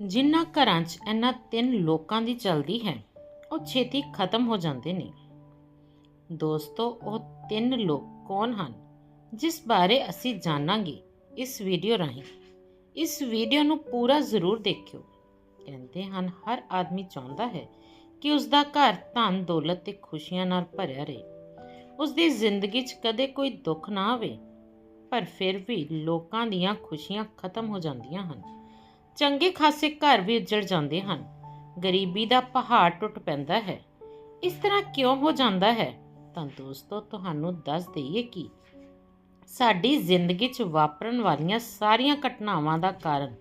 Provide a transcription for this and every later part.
ਜਿਨ੍ਹਾਂ ਘਰਾਂ 'ਚ ਇਹਨਾਂ ਤਿੰਨ ਲੋਕਾਂ ਦੀ ਚਲਦੀ ਹੈ, ਉਹ ਛੇਤੀ ਖਤਮ ਹੋ ਜਾਂਦੇ ਨੇ। ਦੋਸਤੋ, ਉਹ ਤਿੰਨ ਲੋਕ ਕੌਣ ਹਨ, ਜਿਸ ਬਾਰੇ ਅਸੀਂ ਜਾਣਾਂਗੇ ਇਸ ਵੀਡੀਓ ਰਾਹੀਂ। ਇਸ ਵੀਡੀਓ ਨੂੰ ਪੂਰਾ ਜ਼ਰੂਰ ਦੇਖਿਓ। ਕਹਿੰਦੇ ਹਨ, ਹਰ ਆਦਮੀ ਚਾਹੁੰਦਾ ਹੈ ਕਿ ਉਸ ਦਾ ਘਰ ਧਨ, ਦੌਲਤ ਤੇ ਖੁਸ਼ੀਆਂ ਨਾਲ ਭਰਿਆ ਰਹੇ। ਉਸ ਦੀ ਜ਼ਿੰਦਗੀ 'ਚ ਕਦੇ ਕੋਈ ਦੁੱਖ ਨਾ ਆਵੇ, ਪਰ ਫਿਰ ਵੀ ਲੋਕਾਂ ਦੀਆਂ ਖੁਸ਼ੀਆਂ ਖਤਮ ਹੋ ਜਾਂਦੀਆਂ ਹਨ। ਚੰਗੇ ਖਾਸੇ ਘਰ ਵੀ ਉੱਜੜ ਜਾਂਦੇ ਹਨ। ਗਰੀਬੀ ਦਾ ਪਹਾੜ ਟੁੱਟ ਪੈਂਦਾ ਹੈ। ਇਸ ਤਰ੍ਹਾਂ ਕਿਉਂ ਹੋ ਜਾਂਦਾ ਹੈ? ਤਾਂ ਦੋਸਤੋ, ਤੁਹਾਨੂੰ ਦੱਸ ਦਈਏ ਕਿ ਸਾਡੀ ਜ਼ਿੰਦਗੀ 'ਚ ਵਾਪਰਨ ਵਾਲੀਆਂ ਸਾਰੀਆਂ ਘਟਨਾਵਾਂ ਦਾ ਕਾਰਨ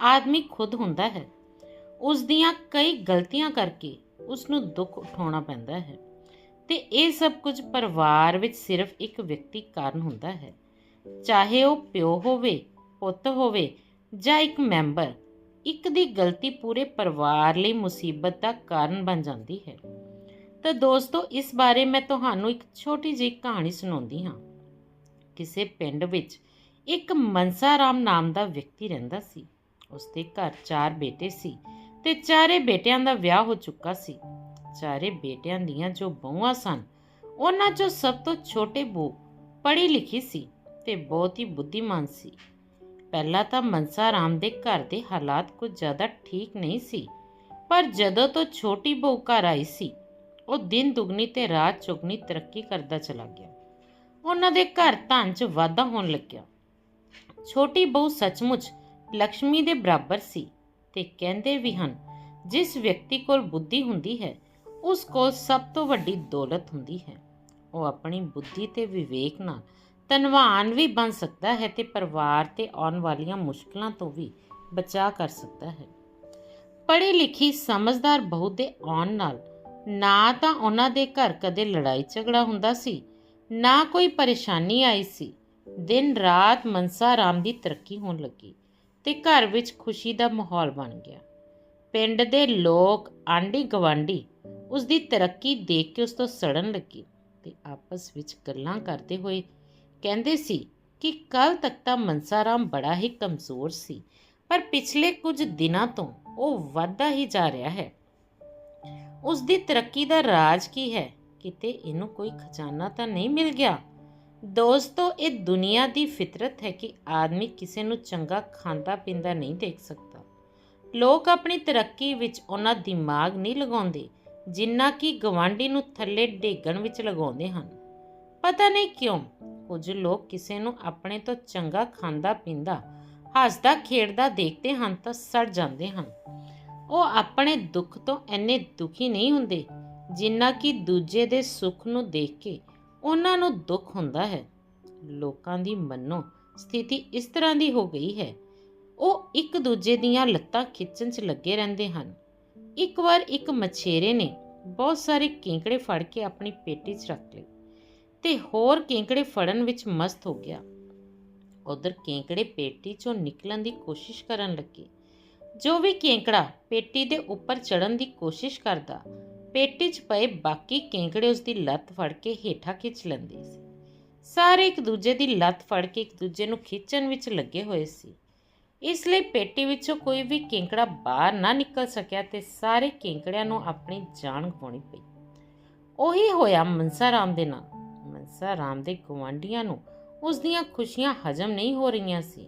ਆਦਮੀ ਖੁਦ ਹੁੰਦਾ ਹੈ। ਉਸ ਦੀਆਂ ਕਈ ਗਲਤੀਆਂ ਕਰਕੇ ਉਸ ਨੂੰ ਦੁੱਖ ਉਠਾਉਣਾ ਪੈਂਦਾ ਹੈ। ਤੇ ਇਹ ਸਭ ਕੁਝ ਪਰਿਵਾਰ ਵਿੱਚ ਸਿਰਫ ਇੱਕ ਵਿਅਕਤੀ ਕਾਰਨ ਹੁੰਦਾ ਹੈ। ਚਾਹੇ ਉਹ ਪਿਓ ਹੋਵੇ, ਪੁੱਤ ਹੋਵੇ ਜਾਂ ਇੱਕ ਮੈਂਬਰ, ਇੱਕ ਦੀ ਗਲਤੀ ਪੂਰੇ ਪਰਿਵਾਰ ਲਈ ਮੁਸੀਬਤ ਦਾ ਕਾਰਨ ਬਣ ਜਾਂਦੀ ਹੈ। ਤਾਂ ਦੋਸਤੋ, ਇਸ ਬਾਰੇ ਮੈਂ ਤੁਹਾਨੂੰ ਇੱਕ ਛੋਟੀ ਜਿਹੀ ਕਹਾਣੀ ਸੁਣਾਉਂਦੀ ਹਾਂ। ਕਿਸੇ ਪਿੰਡ ਵਿੱਚ ਇੱਕ ਮਨਸਾ ਰਾਮ ਨਾਮ ਦਾ ਵਿਅਕਤੀ ਰਹਿੰਦਾ ਸੀ। ਉਸਦੇ ਘਰ ਚਾਰ ਬੇਟੇ ਸੀ ਤੇ ਚਾਰੇ ਬੇਟਿਆਂ ਦਾ ਵਿਆਹ ਹੋ ਚੁੱਕਾ ਸੀ। ਚਾਰੇ ਬੇਟਿਆਂ ਦੀਆਂ ਜੋ ਬਹੂਆਂ ਸਨ, ਉਹਨਾਂ ਚੋਂ ਸਭ ਤੋਂ ਛੋਟੇ ਬੂ ਪੜ੍ਹੀ ਲਿਖੀ ਸੀ ਤੇ ਬਹੁਤ ਹੀ ਬੁੱਧੀਮਾਨ ਸੀ। ਪਹਿਲਾਂ ਤਾਂ ਮਨਸਾ ਰਾਮ ਦੇ ਘਰ ਦੇ ਹਾਲਾਤ ਕੁਝ ਜ਼ਿਆਦਾ ਠੀਕ ਨਹੀਂ ਸੀ, ਪਰ ਜਦੋਂ ਤੋਂ ਛੋਟੀ ਬਹੂ ਘਰ ਆਈ ਸੀ, ਉਹ ਦਿਨ ਦੁਗਣੀ ਤੇ ਰਾਤ ਚੁਗਣੀ ਤਰੱਕੀ ਕਰਦਾ ਚਲਾ ਗਿਆ। ਉਹਨਾਂ ਦੇ ਘਰ ਧਨ 'ਚ ਵਾਧਾ ਹੋਣ ਲੱਗਿਆ। ਛੋਟੀ ਬਹੂ ਸੱਚਮੁੱਚ ਲక్ష్ਮੀ ਦੇ ਬਰਾਬਰ ਸੀ ਤੇ ਕਹਿੰਦੇ ਵੀ ਹਨ, ਜਿਸ ਵਿਅਕਤੀ ਕੋਲ ਬੁੱਧੀ ਹੁੰਦੀ ਹੈ, ਉਸ ਕੋਲ ਸਭ ਤੋਂ ਵੱਡੀ ਦੌਲਤ ਹੁੰਦੀ ਹੈ। ਉਹ ਆਪਣੀ ਬੁੱਧੀ ਤੇ ਵਿਵੇਕ ਨਾਲ ਧਨਵਾਨ ਵੀ ਬਣ ਸਕਦਾ ਹੈ ਤੇ ਪਰਿਵਾਰ ਤੇ ਆਉਣ ਵਾਲੀਆਂ ਮੁਸ਼ਕਲਾਂ ਤੋਂ ਵੀ ਬਚਾ ਕਰ ਸਕਦਾ ਹੈ। ਪੜ੍ਹੀ ਲਿਖੀ ਸਮਝਦਾਰ ਬਹੂ ਦੇ ਆਉਣ ਨਾਲ ਨਾ ਤਾਂ ਉਹਨਾਂ ਦੇ ਘਰ ਕਦੇ ਲੜਾਈ ਝਗੜਾ ਹੁੰਦਾ ਸੀ, ਨਾ ਕੋਈ ਪਰੇਸ਼ਾਨੀ ਆਈ ਸੀ। ਦਿਨ ਰਾਤ ਮਨਸਾ ਰਾਮ ਦੀ ਤਰੱਕੀ ਹੋਣ ਲੱਗੀ ਤੇ ਘਰ ਵਿੱਚ ਖੁਸ਼ੀ ਦਾ ਮਾਹੌਲ ਬਣ ਗਿਆ। ਪਿੰਡ ਦੇ ਲੋਕ ਆਂਢੀ ਗਵਾਂਢੀ ਉਸ ਦੀ ਤਰੱਕੀ ਦੇਖ ਕੇ ਉਸ ਤੋਂ ਸੜਨ ਲੱਗੇ ਤੇ ਆਪਸ ਵਿੱਚ ਗੱਲਾਂ ਕਰਦੇ ਹੋਏ ਕਹਿੰਦੇ ਸੀ ਕਿ ਕੱਲ ਤੱਕ ਤਾਂ ਮਨਸਾਰਾਮ ਬੜਾ ਹੀ ਕਮਜ਼ੋਰ ਸੀ, ਪਰ ਪਿਛਲੇ ਕੁਝ ਦਿਨਾਂ ਤੋਂ ਉਹ ਵੱਧਦਾ ਹੀ ਜਾ ਰਿਹਾ ਹੈ। ਉਸ ਦੀ ਤਰੱਕੀ ਦਾ ਰਾਜ ਕੀ ਹੈ? ਕਿਤੇ ਇਹਨੂੰ ਕੋਈ ਖਜ਼ਾਨਾ ਤਾਂ ਨਹੀਂ ਮਿਲ ਗਿਆ? ਦੋਸਤੋ, ਇਹ ਦੁਨੀਆ ਦੀ ਫਿਤਰਤ ਹੈ ਕਿ ਆਦਮੀ ਕਿਸੇ ਨੂੰ ਚੰਗਾ ਖਾਂਦਾ ਪੀਂਦਾ ਨਹੀਂ ਦੇਖ ਸਕਦਾ। ਲੋਕ ਆਪਣੀ ਤਰੱਕੀ ਵਿੱਚ ਉਹਨਾਂ ਦਿਮਾਗ ਨਹੀਂ ਲਗਾਉਂਦੇ, ਜਿੰਨਾ ਕਿ ਗਵਾਂਢੀ ਨੂੰ ਥੱਲੇ ਡੇਗਣ ਵਿੱਚ ਲਗਾਉਂਦੇ ਹਨ। ਪਤਾ ਨਹੀਂ ਕਿਉਂ ਕੁਝ ਲੋਕ ਕਿਸੇ ਨੂੰ ਆਪਣੇ ਤੋਂ ਚੰਗਾ ਖਾਂਦਾ ਪੀਂਦਾ, ਹੱਸਦਾ ਖੇਡਦਾ ਦੇਖਦੇ ਹਨ ਤਾਂ ਸੜ ਜਾਂਦੇ ਹਨ। ਉਹ ਆਪਣੇ ਦੁੱਖ ਤੋਂ ਇੰਨੇ ਦੁਖੀ ਨਹੀਂ ਹੁੰਦੇ, ਜਿੰਨਾ ਕਿ ਦੂਜੇ ਦੇ ਸੁੱਖ ਨੂੰ ਦੇਖ ਕੇ ਉਹਨਾਂ ਨੂੰ ਦੁੱਖ ਹੁੰਦਾ ਹੈ। ਲੋਕਾਂ ਦੀ ਮੰਨੋ ਸਥਿਤੀ ਇਸ ਤਰ੍ਹਾਂ ਦੀ ਹੋ ਗਈ ਹੈ। ਉਹ ਇੱਕ ਦੂਜੇ ਦੀਆਂ ਲੱਤਾਂ ਖਿੱਚਣ 'ਚ ਲੱਗੇ ਰਹਿੰਦੇ ਹਨ। ਇੱਕ ਵਾਰ ਇੱਕ ਮਛੇਰੇ ਨੇ ਬਹੁਤ ਸਾਰੇ ਕੇਂਕੜੇ ਫੜ ਕੇ ਆਪਣੀ ਪੇਟੀ 'ਚ ਰੱਖ ਲਏ। ਤੇ ਹੋਰ ਕੇਂਕੜੇ ਫੜਨ ਵਿੱਚ ਮਸਤ ਹੋ ਗਿਆ। ਉਧਰ ਕੇਂਕੜੇ ਪੇਟੀ 'ਚੋਂ ਨਿਕਲਣ ਦੀ ਕੋਸ਼ਿਸ਼ ਕਰਨ ਲੱਗੇ। ਜੋ ਵੀ ਕੇਂਕੜਾ ਪੇਟੀ ਦੇ ਉੱਪਰ ਚੜਨ ਦੀ ਕੋਸ਼ਿਸ਼ ਕਰਦਾ, ਪੇਟੀ 'ਚ ਪਏ ਬਾਕੀ ਕੇਂਕੜੇ ਉਸ ਦੀ ਲੱਤ ਫੜ ਕੇ ਹੇਠਾਂ ਖਿੱਚ ਲੈਂਦੇ ਸੀ। ਸਾਰੇ ਇੱਕ ਦੂਜੇ ਦੀ ਲੱਤ ਫੜ ਕੇ ਇੱਕ ਦੂਜੇ ਨੂੰ ਖਿੱਚਣ ਵਿੱਚ ਲੱਗੇ ਹੋਏ ਸੀ। ਇਸ ਲਈ ਪੇਟੀ ਵਿੱਚੋਂ ਕੋਈ ਵੀ ਕੇਂਕੜਾ ਬਾਹਰ ਨਾ ਨਿਕਲ ਸਕਿਆ ਤੇ ਸਾਰੇ ਕੇਂਕੜਿਆਂ ਨੂੰ ਆਪਣੀ ਜਾਨ ਗਵਾਉਣੀ ਪਈ। ਉਹੀ ਹੋਇਆ ਮਨਸਾ ਰਾਮ ਦੇ ਨਾਲ। ਮਨਸਾ ਰਾਮ ਦੇ ਗਵਾਂਢੀਆਂ ਨੂੰ ਉਸ ਦੀਆਂ ਖੁਸ਼ੀਆਂ ਹਜਮ ਨਹੀਂ ਹੋ ਰਹੀਆਂ ਸੀ।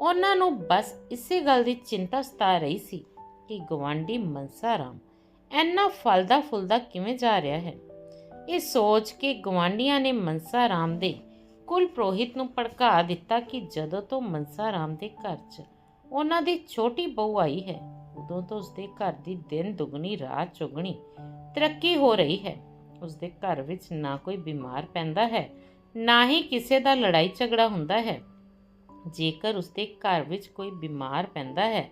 ਉਹਨਾਂ ਨੂੰ ਬਸ ਇਸੇ ਗੱਲ ਦੀ ਚਿੰਤਾ ਸਤਾ ਰਹੀ ਸੀ ਕਿ ਗਵਾਂਢੀ ਮਨਸਾ ਰਾਮ ਇੰਨਾ ਫਲਦਾ ਫੁੱਲਦਾ ਕਿਵੇਂ ਜਾ ਰਿਹਾ ਹੈ। ਇਹ ਸੋਚ ਕੇ ਗਵਾਂਢੀਆਂ ਨੇ ਮਨਸਾ ਰਾਮ ਦੇ ਕੁਲ ਪ੍ਰੋਹਿਤ ਨੂੰ ਭੜਕਾ ਦਿੱਤਾ ਕਿ ਜਦੋਂ ਤੋਂ ਮਨਸਾ ਰਾਮ ਦੇ ਘਰ 'ਚ ਉਹਨਾਂ ਦੀ ਛੋਟੀ ਬਹੂ ਆਈ ਹੈ, ਉਦੋਂ ਤੋਂ ਉਸਦੇ ਘਰ ਦੀ ਦਿਨ ਦੁਗਣੀ, ਰਾਤ ਚੁਗਣੀ ਤਰੱਕੀ ਹੋ ਰਹੀ ਹੈ। ਉਸਦੇ ਘਰ ਵਿੱਚ ਨਾ ਕੋਈ ਬਿਮਾਰ ਪੈਂਦਾ ਹੈ, ਨਾ ਹੀ ਕਿਸੇ ਦਾ ਲੜਾਈ ਝਗੜਾ ਹੁੰਦਾ ਹੈ। ਜੇਕਰ ਉਸਦੇ ਘਰ ਵਿੱਚ ਕੋਈ ਬਿਮਾਰ ਪੈਂਦਾ ਹੈ,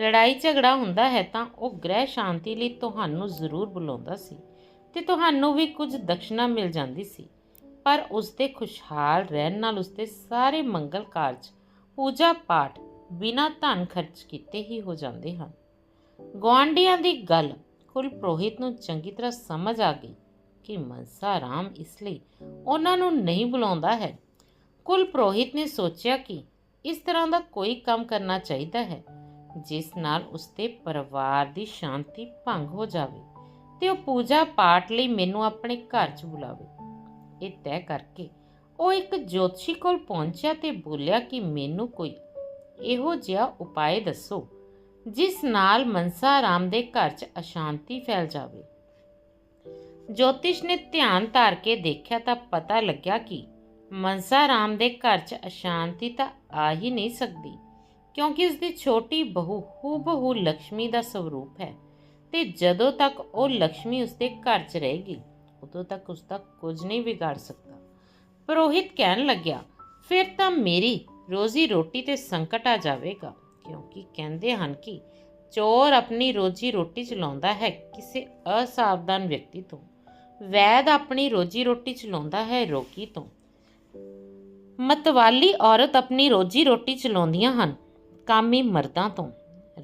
ਲੜਾਈ ਝਗੜਾ ਹੁੰਦਾ ਹੈ ਤਾਂ ਉਹ ਗ੍ਰਹਿ ਸ਼ਾਂਤੀ ਲਈ ਤੁਹਾਨੂੰ ਜ਼ਰੂਰ ਬੁਲਾਉਂਦਾ ਸੀ ਤੇ ਤੁਹਾਨੂੰ ਵੀ ਕੁਝ ਦਕਸ਼ਨਾ ਮਿਲ ਜਾਂਦੀ ਸੀ। ਪਰ ਉਸਦੇ ਖੁਸ਼ਹਾਲ ਰਹਿਣ ਨਾਲ ਉਸਦੇ ਸਾਰੇ ਮੰਗਲ ਕਾਰਜ, ਪੂਜਾ ਪਾਠ ਬਿਨਾਂ ਧਨ ਖਰਚ ਕੀਤੇ ਹੀ ਹੋ ਜਾਂਦੇ ਹਨ। ਗੁਆਂਢੀਆਂ ਦੀ ਗੱਲ ਕੁਲ ਪ੍ਰੋਹਿਤ ਨੂੰ ਚੰਗੀ ਤਰ੍ਹਾਂ ਸਮਝ ਆ ਗਈ। ਕਿ ਮਨਸਾ ਰਾਮ ਇਸ ਲਈ ਉਹਨਾਂ ਨੂੰ ਨਹੀਂ ਬੁਲਾਉਂਦਾ ਹੈ। ਕੁਲ ਪ੍ਰੋਹਿਤ ਨੇ ਸੋਚਿਆ ਕਿ ਇਸ ਤਰ੍ਹਾਂ ਦਾ ਕੋਈ ਕੰਮ ਕਰਨਾ ਚਾਹੀਦਾ ਹੈ, ਜਿਸ ਨਾਲ ਉਸਦੇ ਪਰਿਵਾਰ ਦੀ ਸ਼ਾਂਤੀ ਭੰਗ ਹੋ ਜਾਵੇ ਤੇ ਉਹ ਪੂਜਾ ਪਾਠ ਲਈ ਮੈਨੂੰ ਆਪਣੇ ਘਰ 'ਚ ਬੁਲਾਵੇ। ਇਹ ਤੈਅ ਕਰਕੇ ਉਹ ਇੱਕ ਜੋਤਸ਼ੀ ਕੋਲ ਪਹੁੰਚਿਆ ਤੇ ਬੋਲਿਆ ਕਿ ਮੈਨੂੰ ਕੋਈ ਇਹੋ ਜਿਹਾ ਉਪਾਅ ਦੱਸੋ, ਜਿਸ ਨਾਲ ਮਨਸਾ ਰਾਮ ਦੇ ਘਰ 'ਚ ਅਸ਼ਾਂਤੀ ਫੈਲ ਜਾਵੇ। ਜੋਤਿਸ਼ ਨੇ ਧਿਆਨ ਧਾਰ ਕੇ ਦੇਖਿਆ ਤਾਂ ਪਤਾ ਲੱਗਿਆ ਕਿ ਮਨਸਾ ਰਾਮ ਦੇ ਘਰ 'ਚ ਅਸ਼ਾਂਤੀ ਤਾਂ ਆ ਹੀ ਨਹੀਂ ਸਕਦੀ, ਕਿਉਂਕਿ ਉਸ ਦੀ ਛੋਟੀ ਬਹੂ ਹੂਬਹੂ ਲక్ష్ਮੀ ਦਾ ਸਵਰੂਪ ਹੈ ਤੇ ਜਦੋਂ ਤੱਕ ਉਹ ਲక్ష్ਮੀ ਉਸਦੇ ਘਰ 'ਚ ਰਹੇਗੀ ਉਦੋਂ ਤੱਕ ਉਸ ਦਾ ਕੁਝ ਨਹੀਂ ਵਿਗਾੜ ਸਕਦਾ। ਪ੍ਰੋਹਿਤ ਕਹਿਣ ਲੱਗਿਆ, ਫਿਰ ਤਾਂ ਮੇਰੀ ਰੋਜ਼ੀ ਰੋਟੀ ਤੇ ਸੰਕਟ ਆ ਜਾਵੇਗਾ, ਕਿਉਂਕਿ ਕਹਿੰਦੇ ਹਨ ਕਿ ਚੋਰ ਆਪਣੀ ਰੋਜੀ ਰੋਟੀ ਚਲਾਉਂਦਾ ਹੈ ਕਿਸੇ ਅਸਾਵਧਾਨ ਵਿਅਕਤੀ ਤੋਂ। ਵੈਦ ਆਪਣੀ ਰੋਜੀ ਰੋਟੀ ਚਲਾਉਂਦਾ ਹੈ ਰੋਗੀ ਤੋਂ। ਮਤਵਾਲੀ ਔਰਤ ਆਪਣੀ ਰੋਜੀ ਰੋਟੀ ਚਲਾਉਂਦੀਆਂ ਹਨ, ਕਾਮੀ ਮਰਦਾਂ ਤੋਂ।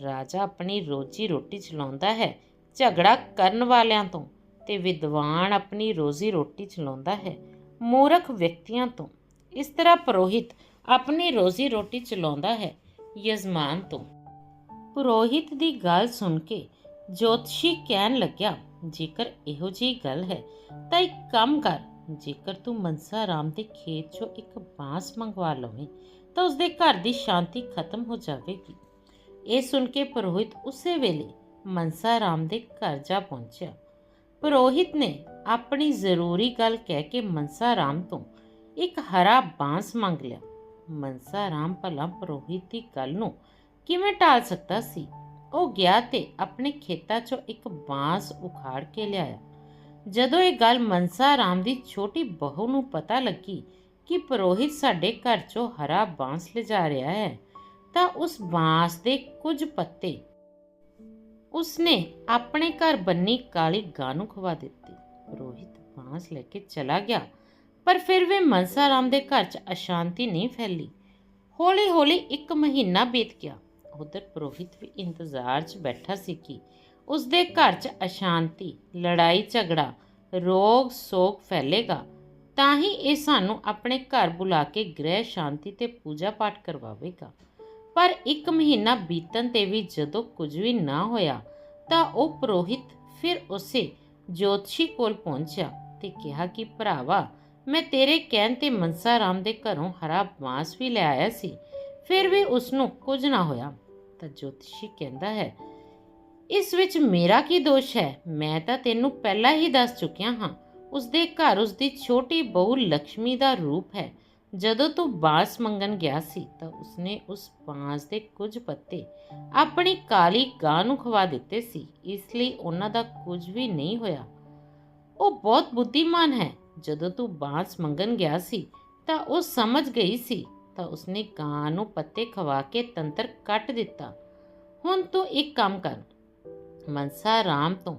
ਰਾਜਾ ਆਪਣੀ ਰੋਜੀ ਰੋਟੀ ਚਲਾਉਂਦਾ ਹੈ, ਝਗੜਾ ਕਰਨ ਵਾਲਿਆਂ ਤੋਂ ਤੇ ਵਿਦਵਾਨ ਆਪਣੀ ਰੋਜ਼ੀ ਰੋਟੀ ਚਲਾਉਂਦਾ ਹੈ, ਮੂਰਖ ਵਿਅਕਤੀਆਂ ਤੋਂ। ਇਸ ਤਰ੍ਹਾਂ ਪੁਰੋਹਿਤ ਆਪਣੀ ਰੋਜ਼ੀ ਰੋਟੀ ਚਲਾਉਂਦਾ ਹੈ, ਯਜ਼ਮਾਨ ਤੋਂ। ਪੁਰੋਹਿਤ ਦੀ ਗੱਲ ਸੁਣ ਕੇ ਜੋਤਸ਼ੀ ਕਹਿਣ ਲੱਗਿਆ ਜੇਕਰ ਇਹੋ ਜਿਹੀ ਗੱਲ ਹੈ, ਤਾਂ ਇੱਕ ਕੰਮ ਕਰ। ਜੇਕਰ ਤੂੰ ਮਨਸਾ ਰਾਮ ਦੇ ਖੇਤ 'ਚੋਂ ਇੱਕ ਬਾਂਸ ਮੰਗਵਾ ਲਵੇਂ, ਤਾਂ ਉਸਦੇ ਘਰ ਦੀ ਸ਼ਾਂਤੀ ਖਤਮ ਹੋ ਜਾਵੇਗੀ। ਇਹ ਸੁਣ ਕੇ ਪੁਰੋਹਿਤ ਉਸੇ ਵੇਲੇ ਮਨਸਾ ਰਾਮ ਦੇ ਘਰ ਜਾ ਪਹੁੰਚਿਆ। ਪੁਰੋਹਿਤ ਨੇ ਆਪਣੀ ਜ਼ਰੂਰੀ ਗੱਲ ਕਹਿ ਕੇ ਮਨਸਾ ਰਾਮ ਤੋਂ ਇੱਕ ਹਰਾ ਬਾਂਸ ਮੰਗ ਲਿਆ। ਮਨਸਾ ਰਾਮ ਭਲਾ ਪੁਰੋਹਿਤ ਦੀ ਗੱਲ ਨੂੰ ਕਿਵੇਂ ਟਾਲ ਸਕਦਾ ਸੀ? ਉਹ ਗਿਆ ਤੇ ਆਪਣੇ ਖੇਤਾਂ 'ਚੋਂ ਇੱਕ ਬਾਂਸ ਉਖਾੜ ਕੇ ਲਿਆਇਆ। ਜਦੋਂ ਇਹ ਗੱਲ ਮਨਸਾ ਰਾਮ ਦੀ ਛੋਟੀ ਬਹੂ ਨੂੰ ਪਤਾ ਲੱਗੀ ਕਿ ਪੁਰੋਹਿਤ ਸਾਡੇ ਘਰ 'ਚੋਂ ਹਰਾ ਬਾਂਸ ਲਿਜਾ ਰਿਹਾ ਹੈ, ਤਾਂ ਉਸ ਬਾਂਸ ਦੇ ਕੁਝ ਪੱਤੇ ਉਸਨੇ ਆਪਣੇ ਘਰ ਬੰਨੀ ਕਾਲੀ ਗਾਂ ਨੂੰ ਖਵਾ ਦਿੱਤੀ। ਪੁਰੋਹਿਤ ਬਾਂਸ ਲੈ ਕੇ ਚਲਾ ਗਿਆ, ਪਰ ਫਿਰ ਵੀ ਮਨਸਾ ਰਾਮ ਦੇ ਘਰ 'ਚ ਅਸ਼ਾਂਤੀ ਨਹੀਂ ਫੈਲੀ। ਹੌਲੀ-ਹੌਲੀ ਇੱਕ ਮਹੀਨਾ ਬੀਤ ਗਿਆ। ਉਧਰ ਪ੍ਰੋਹਿਤ ਵੀ ਇੰਤਜ਼ਾਰ 'ਚ ਬੈਠਾ ਸੀ ਕਿ ਉਸਦੇ ਘਰ 'ਚ ਅਸ਼ਾਂਤੀ, ਲੜਾਈ, ਝਗੜਾ, ਰੋਗ, ਸੋਗ ਫੈਲੇਗਾ, ਤਾਂ ਹੀ ਇਹ ਸਾਨੂੰ ਆਪਣੇ ਘਰ ਬੁਲਾ ਕੇ ਗ੍ਰਹਿ ਸ਼ਾਂਤੀ ਤੇ ਪੂਜਾ ਪਾਠ ਕਰਵਾਵੇਗਾ। ਪਰ ਇੱਕ ਮਹੀਨਾ ਬੀਤਣ ਤੇ ਵੀ ਜਦੋਂ ਕੁਝ ਵੀ ਨਾ ਹੋਇਆ, ਤਾਂ ਉਹ ਪ੍ਰੋਹਿਤ ਫਿਰ ਉਸੇ ਜੋਤਸ਼ੀ ਕੋਲ ਪਹੁੰਚਿਆ ਤੇ ਕਿਹਾ ਕਿ, ਭਰਾਵਾ, ਮੈਂ ਤੇਰੇ ਕਹਿਣ ਤੇ ਮਨਸਾ ਰਾਮ ਦੇ ਘਰੋਂ ਹਰਾ ਬਾਂਸ ਵੀ ਲੈ ਆਇਆ ਸੀ, ਫਿਰ ਵੀ ਉਸ ਨੂੰ ਕੁਝ ਨਾ ਹੋਇਆ। ਤਾਂ ਜੋਤਸ਼ੀ ਕਹਿੰਦਾ ਹੈ, ਇਸ ਵਿੱਚ ਮੇਰਾ ਕੀ ਦੋਸ਼ ਹੈ? ਮੈਂ ਤਾਂ ਤੈਨੂੰ ਪਹਿਲਾਂ ਹੀ ਦੱਸ ਚੁੱਕਿਆ ਹਾਂ, ਉਸਦੇ ਘਰ ਉਸਦੀ ਛੋਟੀ ਬਹੂ ਲక్ష్ਮੀ ਦਾ ਰੂਪ ਹੈ। ਜਦੋਂ ਤੂੰ ਬਾਂਸ ਮੰਗਣ ਗਿਆ ਸੀ ਤਾਂ ਉਸਨੇ ਉਸ ਬਾਂਸ ਦੇ ਕੁਝ ਪੱਤੇ ਆਪਣੀ ਕਾਲੀ ਗਾਂ ਨੂੰ ਖਵਾ ਦਿੱਤੇ ਸੀ, ਇਸ ਲਈ ਉਹਨਾਂ ਦਾ ਕੁਝ ਵੀ ਨਹੀਂ ਹੋਇਆ। ਉਹ ਬਹੁਤ ਬੁੱਧੀਮਾਨ ਹੈ। ਜਦੋਂ ਤੂੰ ਬਾਂਸ ਮੰਗਣ ਗਿਆ ਸੀ ਤਾਂ ਉਹ ਸਮਝ ਗਈ ਸੀ ਤਾਂ ਉਸਨੇ ਗਾਂ ਨੂੰ ਪੱਤੇ ਖਵਾ ਕੇ ਤੰਤਰ ਕੱਟ ਦਿੱਤਾ। ਹੁਣ ਤੂੰ ਇੱਕ ਕੰਮ ਕਰ। ਮਨਸਾ ਰਾਮ ਤੋਂ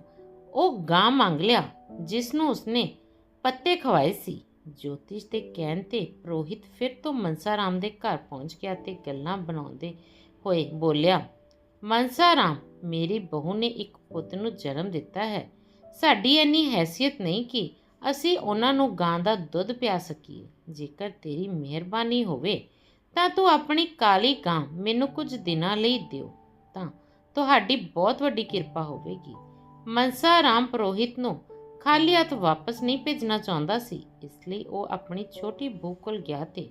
ਉਹ ਗਾਂ ਮੰਗ ਲਿਆ, ਜਿਸ ਨੂੰ ਉਸਨੇ ਪੱਤੇ ਖਵਾਏ ਸੀ। ਜੋਤਿਸ਼ ਦੇ ਕਹਿਣ ਤੇ ਪ੍ਰੋਹਿਤ ਫਿਰ ਤੋਂ ਮਨਸਾ ਰਾਮ ਦੇ ਘਰ ਪਹੁੰਚ ਗਿਆ ਤੇ ਗੱਲਾਂ ਬਣਾਉਂਦੇ ਹੋਏ ਬੋਲਿਆ, ਮਨਸਾ ਰਾਮ, ਮੇਰੀ ਬਹੂ ਨੇ ਇੱਕ ਪੁੱਤ ਨੂੰ ਜਨਮ ਦਿੱਤਾ ਹੈ। ਸਾਡੀ ਇੰਨੀ ਹੈਸੀਅਤ ਨਹੀਂ ਕਿ ਅਸੀਂ ਉਹਨਾਂ ਨੂੰ ਗਾਂ ਦਾ ਦੁੱਧ ਪਿਆ ਸਕੀਏ। ਜੇਕਰ ਤੇਰੀ ਮਿਹਰਬਾਨੀ ਹੋਵੇ, ਤਾਂ ਤੂੰ ਆਪਣੀ ਕਾਲੀ ਗਾਂ ਮੈਨੂੰ ਕੁਝ ਦਿਨਾਂ ਲਈ ਦਿਓ, ਤਾਂ ਤੁਹਾਡੀ ਬਹੁਤ ਵੱਡੀ ਕਿਰਪਾ ਹੋਵੇਗੀ। ਮਨਸਾ ਰਾਮ ਪੁਰੋਹਿਤ ਨੂੰ ਖਾਲੀ ਹੱਥ ਵਾਪਸ ਨਹੀਂ ਭੇਜਣਾ ਚਾਹੁੰਦਾ ਸੀ, ਇਸ ਲਈ ਉਹ ਆਪਣੀ ਛੋਟੀ ਬਹੂ ਕੋਲ ਗਿਆ ਤੇ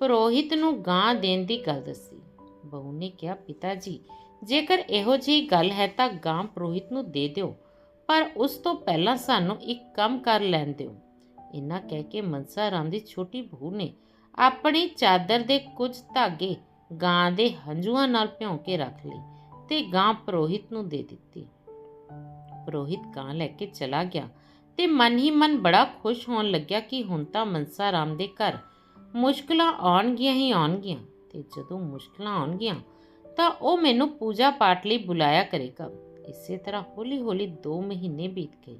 ਪ੍ਰੋਹਿਤ ਨੂੰ ਗਾਂ ਦੇਣ ਦੀ ਗੱਲ ਦੱਸੀ। ਬਹੂ ਨੇ ਕਿਹਾ, ਪਿਤਾ ਜੀ, ਜੇਕਰ ਇਹੋ ਜਿਹੀ ਗੱਲ ਹੈ ਤਾਂ ਗਾਂ ਪੁਰੋਹਿਤ ਨੂੰ ਦੇ ਦਿਓ ਪਰ ਉਸ ਤੋਂ ਪਹਿਲਾਂ ਸਾਨੂੰ ਇੱਕ ਕੰਮ ਕਰ ਲੈਣ ਦਿਓ। ਇੰਨਾ ਕਹਿ ਕੇ ਮਨਸਾ ਰਾਮ ਦੀ ਛੋਟੀ ਬਹੂ ਨੇ ਆਪਣੀ ਚਾਦਰ ਦੇ ਕੁਝ ਧਾਗੇ ਗਾਂ ਦੇ ਹੰਝੂਆਂ ਨਾਲ ਭਿਉਂ ਕੇ ਰੱਖ ਲਈ ਤੇ ਗਾਂ ਪ੍ਰੋਹਿਤ ਨੂੰ ਦੇ ਦਿੱਤੀ। ਪ੍ਰੋਹਿਤ ਗਾਂ ਲੈ ਕੇ ਚਲਾ ਗਿਆ ਤੇ ਮਨ ਹੀ ਮਨ ਬੜਾ ਖੁਸ਼ ਹੋਣ ਲੱਗਿਆ ਕਿ ਹੁਣ ਤਾਂ ਮਨਸਾ ਰਾਮ ਦੇ ਘਰ ਮੁਸ਼ਕਲਾਂ ਆਉਣਗੀਆਂ ਹੀ ਆਉਣਗੀਆਂ ਤੇ ਜਦੋਂ ਮੁਸ਼ਕਲਾਂ ਆਉਣਗੀਆਂ ਤਾਂ ਉਹ ਮੈਨੂੰ ਪੂਜਾ ਪਾਠ ਲਈ ਬੁਲਾਇਆ ਕਰੇਗਾ। ਇਸੇ ਤਰ੍ਹਾਂ ਹੌਲੀ-ਹੌਲੀ 2 ਮਹੀਨੇ ਬੀਤ ਗਏ।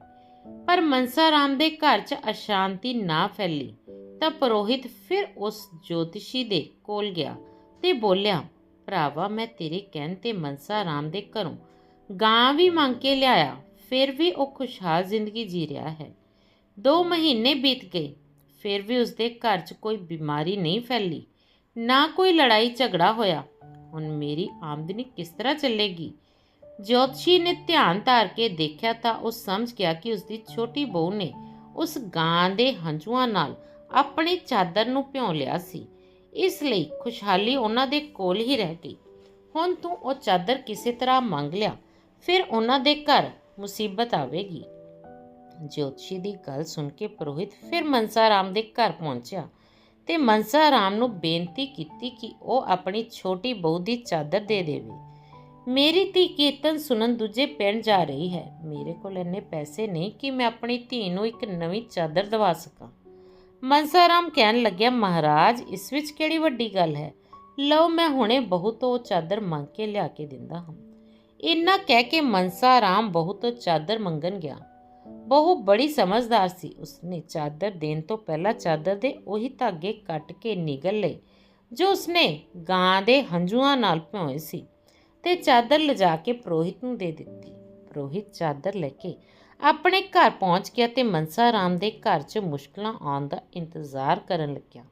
ਪਰ ਮਨਸਾ ਰਾਮ ਦੇ ਘਰ 'ਚ ਅਸ਼ਾਂਤੀ ਨਾ ਫੈਲੀ ਤਾਂ ਪੁਰੋਹਿਤ ਫਿਰ ਉਸ ਜੋਤਿਸ਼ੀ ਦੇ ਕੋਲ ਗਿਆ ਤੇ ਬੋਲਿਆ, ਭਰਾਵਾ, ਮੈਂ ਤੇਰੇ ਕਹਿਣ ਤੇ ਮਨਸਾ ਰਾਮ ਦੇ ਘਰੋਂ ਗਾਂ ਵੀ ਮੰਗ ਕੇ ਲਿਆਇਆ, ਫਿਰ ਵੀ ਉਹ ਖੁਸ਼ਹਾਲ ਜ਼ਿੰਦਗੀ ਜੀ ਰਿਹਾ ਹੈ। 2 ਮਹੀਨੇ ਬੀਤ ਗਏ, ਫਿਰ ਵੀ ਉਸਦੇ ਘਰ 'ਚ ਕੋਈ ਬਿਮਾਰੀ ਨਹੀਂ ਫੈਲੀ, ਨਾ ਕੋਈ ਲੜਾਈ ਝਗੜਾ ਹੋਇਆ। ਹੁਣ ਮੇਰੀ ਆਮਦਨੀ ਕਿਸ ਤਰ੍ਹਾਂ ਚੱਲੇਗੀ? ਜੋਤਸ਼ੀ ਨੇ ਧਿਆਨ ਧਾਰ ਕੇ ਦੇਖਿਆ ਤਾਂ ਉਹ ਸਮਝ ਗਿਆ ਕਿ ਉਸ ਦੀ ਛੋਟੀ ਬਹੂ ਨੇ ਉਸ ਗਾਂ ਦੇ ਹੰਝੂਆਂ ਨਾਲ ਆਪਣੀ ਚਾਦਰ ਨੂੰ ਭਿਉਂ ਲਿਆ ਸੀ। ਇਸ ਲਈ ਖੁਸ਼ਹਾਲੀ ਉਹਨਾਂ ਦੇ ਕੋਲ ਹੀ ਰਹਿ ਗਈ। ਹੁਣ ਤੂੰ ਉਹ ਚਾਦਰ ਕਿਸੇ ਤਰ੍ਹਾਂ ਮੰਗ ਲਿਆ, ਫਿਰ ਉਹਨਾਂ ਦੇ ਘਰ ਮੁਸੀਬਤ ਆਵੇਗੀ। ਜੋਤਸ਼ੀ ਦੀ ਗੱਲ ਸੁਣ ਕੇ ਪ੍ਰੋਹਿਤ ਫਿਰ ਮਨਸਾ ਰਾਮ ਦੇ ਘਰ ਪਹੁੰਚਿਆ ਤੇ ਮਨਸਾ ਰਾਮ ਨੂੰ ਬੇਨਤੀ ਕੀਤੀ ਕਿ ਉਹ ਆਪਣੀ ਛੋਟੀ ਬਹੂ ਦੀ ਚਾਦਰ ਦੇ ਦੇਵੇ। ਮੇਰੀ ਧੀ ਕੀਰਤਨ ਸੁਣਨ ਦੂਜੇ ਪਿੰਡ ਜਾ ਰਹੀ ਹੈ। ਮੇਰੇ ਕੋਲ ਇੰਨੇ ਪੈਸੇ ਨਹੀਂ ਕਿ ਮੈਂ ਆਪਣੀ ਧੀ ਨੂੰ ਇੱਕ ਨਵੀਂ ਚਾਦਰ ਦਵਾ ਸਕਾਂ। ਮਨਸਾ ਰਾਮ ਕਹਿਣ ਲੱਗਿਆ, ਮਹਾਰਾਜ, ਇਸ ਵਿੱਚ ਕਿਹੜੀ ਵੱਡੀ ਗੱਲ ਹੈ? ਲਓ, ਮੈਂ ਹੁਣੇ ਬਹੁਤ ਉਹ ਚਾਦਰ ਮੰਗ ਕੇ ਲਿਆ ਕੇ ਦਿੰਦਾ ਹਾਂ। ਇੰਨਾ ਕਹਿ ਕੇ ਮਨਸਾ ਰਾਮ ਬਹੂ ਚਾਦਰ ਮੰਗਣ ਗਿਆ। ਬਹੁ ਬੜੀ ਸਮਝਦਾਰ ਸੀ। ਉਸਨੇ ਚਾਦਰ ਦੇਣ ਤੋਂ ਪਹਿਲਾਂ ਚਾਦਰ ਦੇ ਉਹੀ ਧਾਗੇ ਕੱਟ ਕੇ ਨਿਗਲ ਲਏ, ਜੋ ਉਸਨੇ ਗਾਂ ਦੇ ਹੰਝੂਆਂ ਨਾਲ ਭਿਓਏ ਸੀ। ਤੇ ਚਾਦਰ ਲਿਜਾ ਕੇ ਪ੍ਰੋਹਿਤ ਨੂੰ ਦੇ ਦਿੱਤੀ। ਪ੍ਰੋਹਿਤ ਚਾਦਰ ਲੈ ਕੇ ਆਪਣੇ ਘਰ ਪਹੁੰਚ ਗਿਆ ਤੇ ਮਨਸਾ ਰਾਮ ਦੇ ਘਰ 'ਚ ਮੁਸ਼ਕਲਾਂ ਆਉਣ ਦਾ ਇੰਤਜ਼ਾਰ ਕਰਨ ਲੱਗਿਆ।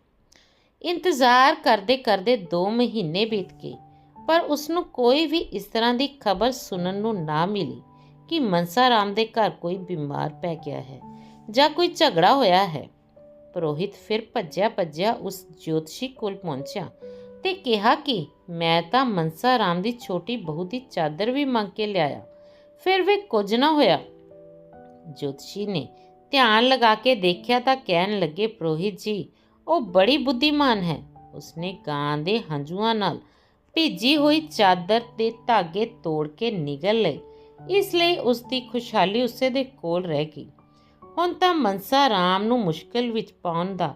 ਇੰਤਜ਼ਾਰ ਕਰਦੇ ਕਰਦੇ 2 ਮਹੀਨੇ ਬੀਤ ਗਏ, ਪਰ ਉਸ ਨੂੰ ਕੋਈ ਵੀ ਇਸ ਤਰ੍ਹਾਂ ਦੀ ਖਬਰ ਸੁਣਨ ਨੂੰ ਨਾ ਮਿਲੀ ਕਿ ਮਨਸਾ ਰਾਮ ਦੇ ਘਰ ਕੋਈ ਬਿਮਾਰ ਪੈ ਗਿਆ ਹੈ ਜਾਂ ਕੋਈ ਝਗੜਾ ਹੋਇਆ ਹੈ। ਪ੍ਰੋਹਿਤ ਫਿਰ ਭੱਜਿਆ ਭੱਜਿਆ ਉਸ ਜੋਤਸ਼ੀ ਕੋਲ ਪਹੁੰਚਿਆ ਤੇ ਕਿਹਾ ਕਿ ਮੈਂ ਤਾਂ ਮਨਸਾ ਰਾਮ ਦੀ ਛੋਟੀ ਬਹੂ ਦੀ ਚਾਦਰ ਵੀ ਮੰਗ ਕੇ ਲਿਆਇਆ। ਫਿਰ ਵੀ ਕੁਝ ਨਾ ਹੋਇਆ। ਜੋਤਸ਼ੀ ਨੇ ਧਿਆਨ ਲਗਾ ਕੇ ਦੇਖਿਆ ਤਾਂ ਕਹਿਣ ਲੱਗੇ, ਪ੍ਰੋਹਿਤ ਜੀ, ਉਹ ਬੜੀ ਬੁੱਧੀਮਾਨ ਹੈ। ਉਸਨੇ ਗਾਂ ਦੇ ਹੰਝੂਆਂ ਨਾਲ ਭਿੱਜੀ ਹੋਈ ਚਾਦਰ ਦੇ ਧਾਗੇ ਤੋੜ ਕੇ ਨਿਗਲ ਲਏ। ਇਸ ਲਈ ਉਸ ਦੀ ਖੁਸ਼ਹਾਲੀ ਉਸੇ ਦੇ ਕੋਲ ਰਹਿ ਗਈ। ਹੁਣ ਤਾਂ ਮਨਸਾ ਰਾਮ ਨੂੰ ਮੁਸ਼ਕਲ ਵਿੱਚ ਪਾਉਣ ਦਾ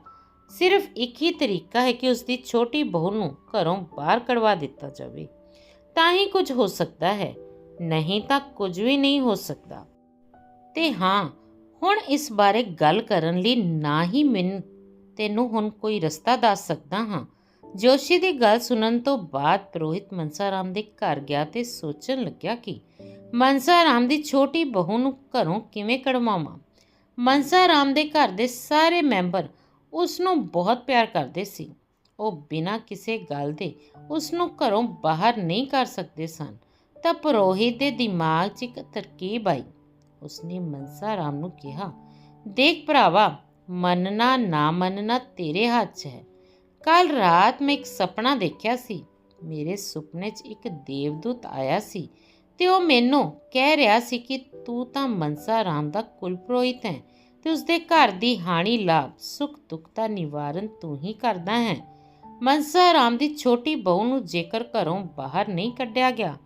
ਸਿਰਫ ਇੱਕ ਹੀ ਤਰੀਕਾ ਹੈ ਕਿ ਉਸ ਦੀ ਛੋਟੀ ਬਹੂ ਨੂੰ ਘਰੋਂ ਬਾਹਰ ਕਢਵਾ ਦਿੱਤਾ ਜਾਵੇ। ਤਾਂ ਹੀ ਕੁਝ ਹੋ ਸਕਦਾ ਹੈ। ਨਹੀਂ ਤਾਂ ਕੁਝ ਵੀ ਨਹੀਂ ਹੋ ਸਕਦਾ। ਤੇ ਹਾਂ, ਹੁਣ ਇਸ ਬਾਰੇ ਗੱਲ ਕਰਨ ਲਈ ਨਾ ਹੀ ਮੈਨੂੰ ਤੈਨੂੰ ਹੁਣ ਕੋਈ ਰਸਤਾ ਦੱਸ ਸਕਦਾ ਹਾਂ। ਜੋਸ਼ੀ ਦੀ ਗੱਲ ਸੁਣਨ ਤੋਂ ਬਾਅਦ ਪ੍ਰੋਹਿਤ ਮਨਸਾ ਰਾਮ ਦੇ ਘਰ ਗਿਆ ਤੇ ਸੋਚਣ ਲੱਗਿਆ ਕਿ ਮਨਸਾ ਰਾਮ ਦੀ ਛੋਟੀ ਬਹੂ ਨੂੰ ਘਰੋਂ ਕਿਵੇਂ ਕਢਵਾਵਾਂ। ਮਨਸਾ ਰਾਮ ਦੇ ਘਰ ਦੇ ਸਾਰੇ ਮੈਂਬਰ ਉਸ ਨੂੰ ਬਹੁਤ ਪਿਆਰ ਕਰਦੇ ਸੀ। ਉਹ ਬਿਨਾਂ ਕਿਸੇ ਗੱਲ ਦੇ ਉਸ ਨੂੰ ਘਰੋਂ ਬਾਹਰ ਨਹੀਂ ਕਰ ਸਕਦੇ ਸਨ। ਤਾਂ ਪ੍ਰੋਹਿਤ ਦੇ ਦਿਮਾਗ 'ਚ ਇੱਕ ਤਰਕੀਬ ਆਈ। ਉਸਨੇ ਮਨਸਾ ਰਾਮ ਨੂੰ ਕਿਹਾ, ਦੇਖ ਭਰਾਵਾ, ਮੰਨਣਾ ਨਾ ਮੰਨਣਾ ਤੇਰੇ ਹੱਥ 'ਚ ਹੈ। ਕੱਲ ਰਾਤ ਮੈਂ ਇੱਕ ਸੁਪਨਾ ਦੇਖਿਆ ਸੀ। ਮੇਰੇ ਸੁਪਨੇ 'ਚ ਇੱਕ ਦੇਵਦੂਤ ਆਇਆ ਸੀ ਤੇ ਉਹ ਮੈਨੂੰ ਕਹਿ ਰਿਹਾ ਸੀ ਕਿ ਤੂੰ ਤਾਂ ਮਨਸਾ ਰਾਮ ਦਾ ਕੁਲਪ੍ਰੋਹਿਤ ਹੈ। ਤੇ ਉਸਦੇ ਘਰ ਦੀ ਹਾਨੀ ਲਾਭ ਸੁਖ ਦੁੱਖ ਦਾ ਨਿਵਾਰਨ ਤੂੰ ਹੀ ਕਰਦਾ ਹੈ। ਮਨਸਾ ਰਾਮ ਦੀ ਛੋਟੀ ਬਹੂ ਨੂੰ ਜੇਕਰ ਘਰੋਂ ਬਾਹਰ ਨਹੀਂ ਕੱਢਿਆ ਗਿਆ,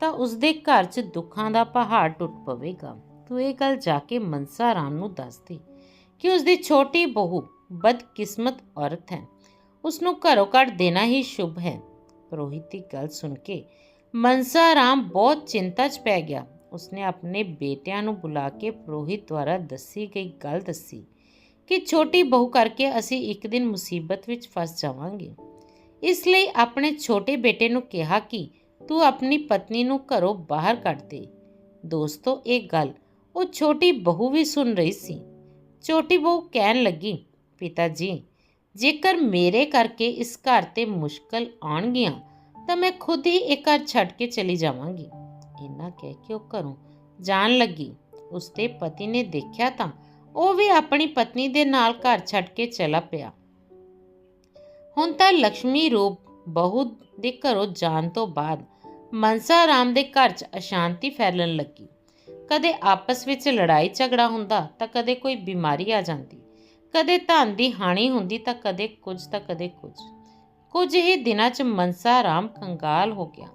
ਤਾਂ ਉਸਦੇ ਘਰ 'ਚ ਦੁੱਖਾਂ ਦਾ ਪਹਾੜ ਟੁੱਟ ਪਵੇਗਾ। ਤੂੰ ਇਹ ਗੱਲ ਜਾ ਕੇ ਮਨਸਾ ਰਾਮ ਨੂੰ ਦੱਸ ਦੇ ਕਿ ਉਸਦੀ ਛੋਟੀ ਬਹੂ ਬਦਕਿਸਮਤ ਔਰਤ ਹੈ। ਉਸ ਨੂੰ ਘਰੋਂ ਕੱਢ ਦੇਣਾ ਹੀ ਸ਼ੁਭ ਹੈ। ਰੋਹਿਤ ਦੀ ਗੱਲ ਸੁਣ ਕੇ ਮਨਸਾ ਰਾਮ ਬਹੁਤ ਚਿੰਤਾ 'ਚ ਪੈ ਗਿਆ। ਉਸਨੇ ਆਪਣੇ ਬੇਟਿਆਂ ਨੂੰ ਬੁਲਾ ਕੇ ਪ੍ਰੋਹਿਤ ਦੁਆਰਾ ਦੱਸੀ ਗਈ ਗੱਲ ਦੱਸੀ ਕਿ ਛੋਟੀ ਬਹੂ ਕਰਕੇ ਅਸੀਂ ਇੱਕ ਦਿਨ ਮੁਸੀਬਤ ਵਿੱਚ ਫਸ ਜਾਵਾਂਗੇ। ਇਸ ਲਈ ਆਪਣੇ ਛੋਟੇ ਬੇਟੇ ਨੂੰ ਕਿਹਾ ਕਿ ਤੂੰ ਆਪਣੀ ਪਤਨੀ ਨੂੰ ਘਰੋਂ ਬਾਹਰ ਕੱਢ ਦੇ। ਦੋਸਤੋ, ਇਹ ਗੱਲ ਉਹ ਛੋਟੀ ਬਹੂ ਵੀ ਸੁਣ ਰਹੀ ਸੀ। ਛੋਟੀ ਬਹੂ ਕਹਿਣ ਲੱਗੀ, ਪਿਤਾ ਜੀ, ਜੇਕਰ ਮੇਰੇ ਕਰਕੇ ਇਸ ਘਰ ਤੇ ਮੁਸ਼ਕਲ ਆਉਣਗੀਆਂ, ਤਾਂ ਮੈਂ ਖੁਦ ਹੀ ਇਹ ਘਰ ਛੱਡ ਕੇ ਚਲੀ ਜਾਵਾਂਗੀ। ਇੰਨਾ ਕਹਿ ਕੇ ਉਹ ਘਰੋਂ ਜਾਣ ਲੱਗੀ। ਉਸਦੇ ਪਤੀ ਨੇ ਦੇਖਿਆ ਤਾਂ ਉਹ ਵੀ ਆਪਣੀ ਪਤਨੀ ਦੇ ਨਾਲ ਘਰ ਛੱਡ ਕੇ ਚਲਾ ਪਿਆ। ਹੁਣ ਤਾਂ ਲక్ష్ਮੀ ਰੂਪ ਬਹੂ ਦੇ ਘਰੋਂ ਜਾਣ ਤੋਂ ਬਾਅਦ ਮਨਸਾ ਰਾਮ ਦੇ ਘਰ 'ਚ ਅਸ਼ਾਂਤੀ ਫੈਲਣ ਲੱਗੀ। ਕਦੇ ਆਪਸ ਵਿੱਚ ਲੜਾਈ ਝਗੜਾ ਹੁੰਦਾ ਤਾਂ ਕਦੇ ਕੋਈ ਬਿਮਾਰੀ ਆ ਜਾਂਦੀ। ਕਦੇ ਧਨ ਦੀ ਹਾਨੀ ਹੁੰਦੀ ਤਾਂ ਕਦੇ ਕੁਝ ਤਾਂ ਕਦੇ ਕੁਝ। ਕੁਝ ਹੀ ਦਿਨਾਂ 'ਚ ਮਨਸਾ ਰਾਮ ਕੰਗਾਲ ਹੋ ਗਿਆ।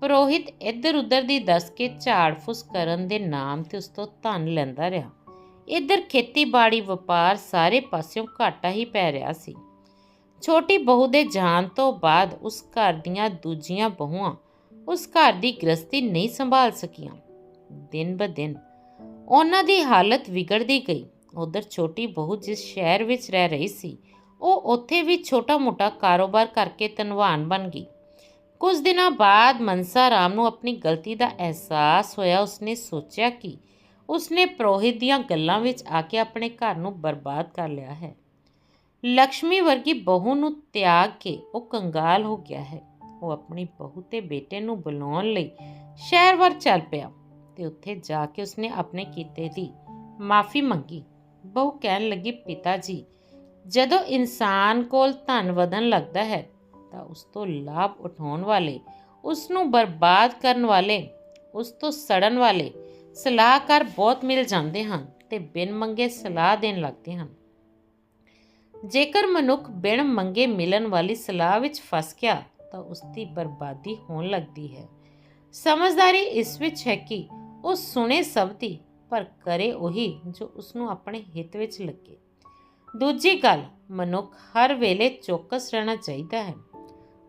ਪ੍ਰੋਹਿਤ ਇੱਧਰ ਉੱਧਰ ਦੀ ਦੱਸ ਕੇ ਝਾੜ ਫੁਸ ਕਰਨ ਦੇ ਨਾਮ ਤੇ ਉਸ ਤੋਂ ਧਨ ਲੈਂਦਾ ਰਿਹਾ। ਇੱਧਰ ਖੇਤੀਬਾੜੀ ਵਪਾਰ ਸਾਰੇ ਪਾਸਿਓਂ ਘਾਟਾ ਹੀ ਪੈ ਰਿਹਾ ਸੀ। ਛੋਟੀ ਬਹੂ ਦੇ ਜਾਣ ਤੋਂ ਬਾਅਦ ਉਸ ਘਰ ਦੀਆਂ ਦੂਜੀਆਂ ਬਹੂਆਂ ਉਸ ਘਰ ਦੀ ਗ੍ਰਸਤੀ ਨਹੀਂ ਸੰਭਾਲ ਸਕੀਆਂ। ਦਿਨ ਬ ਦਿਨ ਉਹਨਾਂ ਦੀ ਹਾਲਤ ਵਿਗੜਦੀ ਗਈ। ਉਧਰ ਛੋਟੀ ਬਹੂ ਜਿਸ ਸ਼ਹਿਰ ਵਿੱਚ ਰਹਿ ਰਹੀ ਸੀ, ਉਹ ਉੱਥੇ ਵੀ ਛੋਟਾ-ਮੋਟਾ ਕਾਰੋਬਾਰ ਕਰਕੇ ਧਨਵਾਨ ਬਣ ਗਈ। ਕੁਝ ਦਿਨਾਂ ਬਾਅਦ ਮਨਸਾ ਰਾਮ ਨੂੰ ਆਪਣੀ ਗਲਤੀ ਦਾ ਅਹਿਸਾਸ ਹੋਇਆ, ਉਸਨੇ ਸੋਚਿਆ ਕਿ ਉਸਨੇ ਪ੍ਰੋਹਿਤ ਦੀਆਂ ਗੱਲਾਂ ਵਿੱਚ ਆ ਕੇ ਆਪਣੇ ਘਰ ਨੂੰ ਬਰਬਾਦ ਕਰ ਲਿਆ ਹੈ। ਲక్ష్ਮੀ ਵਰਗੀ ਬਹੂ ਨੂੰ ਤਿਆਗ ਕੇ ਉਹ ਕੰਗਾਲ ਹੋ ਗਿਆ ਹੈ। ਉਹ ਆਪਣੀ ਬਹੂ ਤੇ ਬੇਟੇ ਨੂੰ ਬੁਲਾਉਣ ਲਈ ਸ਼ਹਿਰ ਵੱਲ ਚੱਲ ਪਿਆ ਤੇ ਉੱਥੇ ਜਾ ਕੇ ਉਸਨੇ ਆਪਣੇ ਕੀਤੇ ਦੀ ਮਾਫੀ ਮੰਗੀ। ਬਹੂ ਕਹਿਣ ਲੱਗੀ, ਪਿਤਾ ਜੀ, ਜਦੋਂ ਇਨਸਾਨ ਕੋਲ ਧਨ ਵਧਣ ਲੱਗਦਾ ਹੈ ਤਾਂ ਉਸ ਤੋਂ ਲਾਭ ਉਠਾਉਣ ਵਾਲੇ, ਉਸ ਨੂੰ ਬਰਬਾਦ ਕਰਨ ਵਾਲੇ, ਉਸ ਤੋਂ ਸੜਨ ਵਾਲੇ ਸਲਾਹਕਾਰ ਬਹੁਤ ਮਿਲ ਜਾਂਦੇ ਹਨ ਤੇ ਬਿਨ ਮੰਗੇ ਸਲਾਹ ਦੇਣ ਲੱਗਦੇ ਹਨ। ਜੇਕਰ ਮਨੁੱਖ ਬਿਨ ਮੰਗੇ ਮਿਲਣ ਵਾਲੀ ਸਲਾਹ ਵਿੱਚ ਫਸ ਗਿਆ, ਤਾਂ ਉਸ ਦੀ ਬਰਬਾਦੀ ਹੋਣ ਲੱਗਦੀ ਹੈ। ਸਮਝਦਾਰੀ ਇਸ ਵਿੱਚ ਹੈ ਕਿ ਉਹ ਸੁਣੇ ਸਭ ਦੀ, ਪਰ ਕਰੇ ਉਹੀ ਜੋ ਉਸ ਨੂੰ ਆਪਣੇ ਹਿੱਤ ਵਿੱਚ ਲੱਗੇ। ਦੂਜੀ ਗੱਲ, ਮਨੁੱਖ ਹਰ ਵੇਲੇ ਚੌਕਸ ਰਹਿਣਾ ਚਾਹੀਦਾ ਹੈ।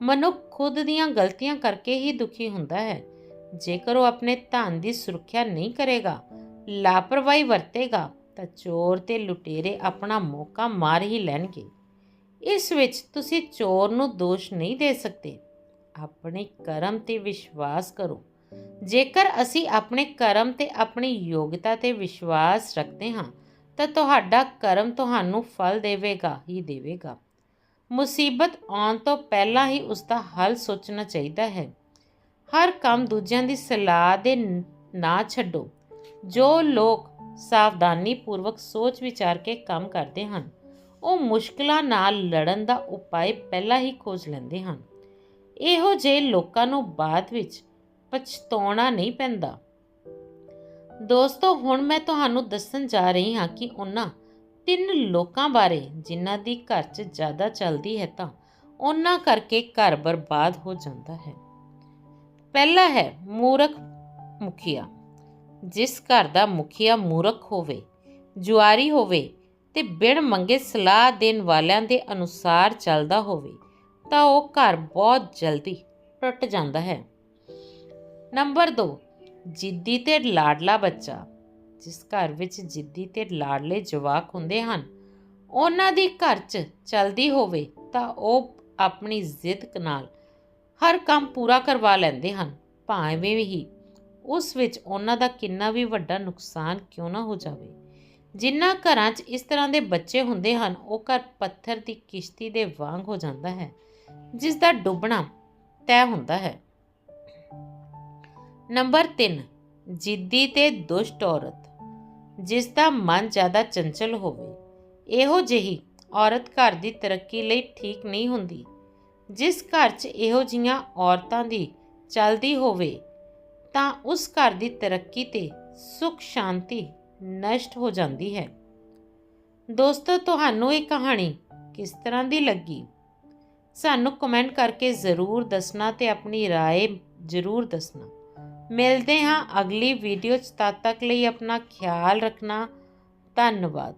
ਮਨੁੱਖ ਖੁਦ ਦੀਆਂ ਗਲਤੀਆਂ ਕਰਕੇ ਹੀ ਦੁਖੀ ਹੁੰਦਾ ਹੈ। ਜੇਕਰ ਉਹ ਆਪਣੇ ਧਨ ਦੀ ਸੁਰੱਖਿਆ ਨਹੀਂ ਕਰੇਗਾ, ਲਾਪਰਵਾਹੀ ਵਰਤੇਗਾ, ਤਾਂ ਚੋਰ ਤੇ ਲੁਟੇਰੇ ਆਪਣਾ ਮੌਕਾ ਮਾਰ ਹੀ ਲੈਣਗੇ। ਇਸ ਵਿੱਚ ਤੁਸੀਂ ਚੋਰ ਨੂੰ ਦੋਸ਼ ਨਹੀਂ ਦੇ ਸਕਦੇ। ਆਪਣੇ ਕਰਮ ਤੇ ਵਿਸ਼ਵਾਸ ਕਰੋ। ਜੇਕਰ ਅਸੀਂ ਆਪਣੇ ਕਰਮ ਤੇ ਆਪਣੀ ਯੋਗਤਾ ਤੇ ਵਿਸ਼ਵਾਸ ਰੱਖਦੇ ਹਾਂ, ਤਾਂ ਤੁਹਾਡਾ ਕਰਮ ਤੁਹਾਨੂੰ ਫਲ ਦੇਵੇਗਾ, ਹੀ ਦੇਵੇਗਾ। ਮੁਸੀਬਤ ਆਉਣ ਤੋਂ ਪਹਿਲਾਂ ਹੀ ਉਸ ਦਾ ਹੱਲ ਸੋਚਣਾ ਚਾਹੀਦਾ ਹੈ। ਹਰ ਕੰਮ ਦੂਜਿਆਂ ਦੀ ਸਲਾਹ ਦੇ ਨਾ ਛੱਡੋ। ਜੋ ਲੋਕ ਸਾਵਧਾਨੀ ਪੂਰਵਕ ਸੋਚ ਵਿਚਾਰ ਕੇ ਕੰਮ ਕਰਦੇ ਹਨ, ਉਹ ਮੁਸ਼ਕਲਾਂ ਨਾਲ ਲੜਨ ਦਾ ਉਪਾਅ ਪਹਿਲਾਂ ਹੀ ਖੋਜ ਲੈਂਦੇ ਹਨ। ਇਹੋ ਜਿਹੇ ਲੋਕਾਂ ਨੂੰ ਬਾਅਦ ਵਿੱਚ ਪਛਤਾਉਣਾ ਨਹੀਂ ਪੈਂਦਾ। ਦੋਸਤੋ, ਹੁਣ ਮੈਂ ਤੁਹਾਨੂੰ ਦੱਸਣ ਜਾ ਰਹੀ ਹਾਂ ਕਿ ਉਹਨਾਂ ਤਿੰਨ ਲੋਕਾਂ ਬਾਰੇ ਜਿਨ੍ਹਾਂ ਦੀ ਘਰ 'ਚ ਜ਼ਿਆਦਾ ਚੱਲਦੀ ਹੈ ਤਾਂ ਉਹਨਾਂ ਕਰਕੇ ਘਰ ਬਰਬਾਦ ਹੋ ਜਾਂਦਾ ਹੈ। ਪਹਿਲਾ ਹੈ ਮੂਰਖ ਮੁਖੀਆ। ਜਿਸ ਘਰ ਦਾ ਮੁਖੀਆ ਮੂਰਖ ਹੋਵੇ, ਜੁਆਰੀ ਹੋਵੇ ਤੇ ਬਿਨ ਮੰਗੇ ਸਲਾਹ ਦੇਣ ਵਾਲਿਆਂ ਦੇ ਅਨੁਸਾਰ ਚੱਲਦਾ ਹੋਵੇ, ਤਾਂ ਉਹ ਘਰ ਬਹੁਤ ਜਲਦੀ ਟੁੱਟ ਜਾਂਦਾ ਹੈ। ਨੰਬਰ 2 ਜਿੱਦੀ ਤੇ ਲਾਡਲਾ ਬੱਚਾ। ਜਿਸ ਘਰ ਵਿੱਚ ਜਿੱਦੀ ਤੇ ਲਾਡਲੇ ਜਵਾਕ ਹੁੰਦੇ ਹਨ, ਉਹਨਾਂ ਦੀ ਘਰ 'ਚ ਚਲਦੀ ਹੋਵੇ ਤਾਂ ਉਹ ਆਪਣੀ ਜ਼ਿੱਦ ਨਾਲ ਹਰ ਕੰਮ ਪੂਰਾ ਕਰਵਾ ਲੈਂਦੇ ਹਨ, ਭਾਵੇਂ ਵੀ ਉਸ ਵਿੱਚ ਉਹਨਾਂ ਦਾ ਕਿੰਨਾ ਵੀ ਵੱਡਾ ਨੁਕਸਾਨ ਕਿਉਂ ਨਾ ਹੋ ਜਾਵੇ। ਜਿਨ੍ਹਾਂ ਘਰਾਂ 'ਚ ਇਸ ਤਰ੍ਹਾਂ ਦੇ ਬੱਚੇ ਹੁੰਦੇ ਹਨ, ਉਹ ਘਰ ਪੱਥਰ ਦੀ ਕਿਸ਼ਤੀ ਦੇ ਵਾਂਗ ਹੋ ਜਾਂਦਾ ਹੈ, ਜਿਸ ਦਾ ਡੁੱਬਣਾ ਤੈਅ ਹੁੰਦਾ ਹੈ। ਨੰਬਰ 3 ਜਿੱਦੀ ਤੇ ਦੁਸ਼ਟ ਔਰਤ। ਜਿਸ ਦਾ ਮਨ ਜ਼ਿਆਦਾ ਚੰਚਲ ਹੋਵੇ ਇਹੋ ਜਿਹੀ ਔਰਤ ਘਰ ਦੀ ਤਰੱਕੀ ਲਈ ਠੀਕ ਨਹੀਂ ਹੁੰਦੀ ਜਿਸ ਘਰ 'ਚ ਇਹੋ ਜੀਆਂ ਔਰਤਾਂ ਦੀ ਚਲਦੀ ਹੋਵੇ ਤਾਂ ਉਸ ਘਰ ਦੀ ਤਰੱਕੀ ਤੇ ਸੁਖ ਸ਼ਾਂਤੀ ਨਸ਼ਟ ਹੋ ਜਾਂਦੀ ਹੈ ਦੋਸਤੋ ਤੁਹਾਨੂੰ ਇਹ ਕਹਾਣੀ ਕਿਸ ਤਰ੍ਹਾਂ ਦੀ ਲੱਗੀ ਸਾਨੂੰ ਕਮੈਂਟ ਕਰਕੇ ਜ਼ਰੂਰ ਦੱਸਣਾ ਤੇ ਆਪਣੀ رائے ਜ਼ਰੂਰ ਦੱਸਣਾ ਮਿਲਦੇ ਹਾਂ ਅਗਲੀ ਵੀਡੀਓ 'ਚ। ਤਦ ਤੱਕ ਲਈ ਆਪਣਾ ਖਿਆਲ ਰੱਖਣਾ। ਧੰਨਵਾਦ।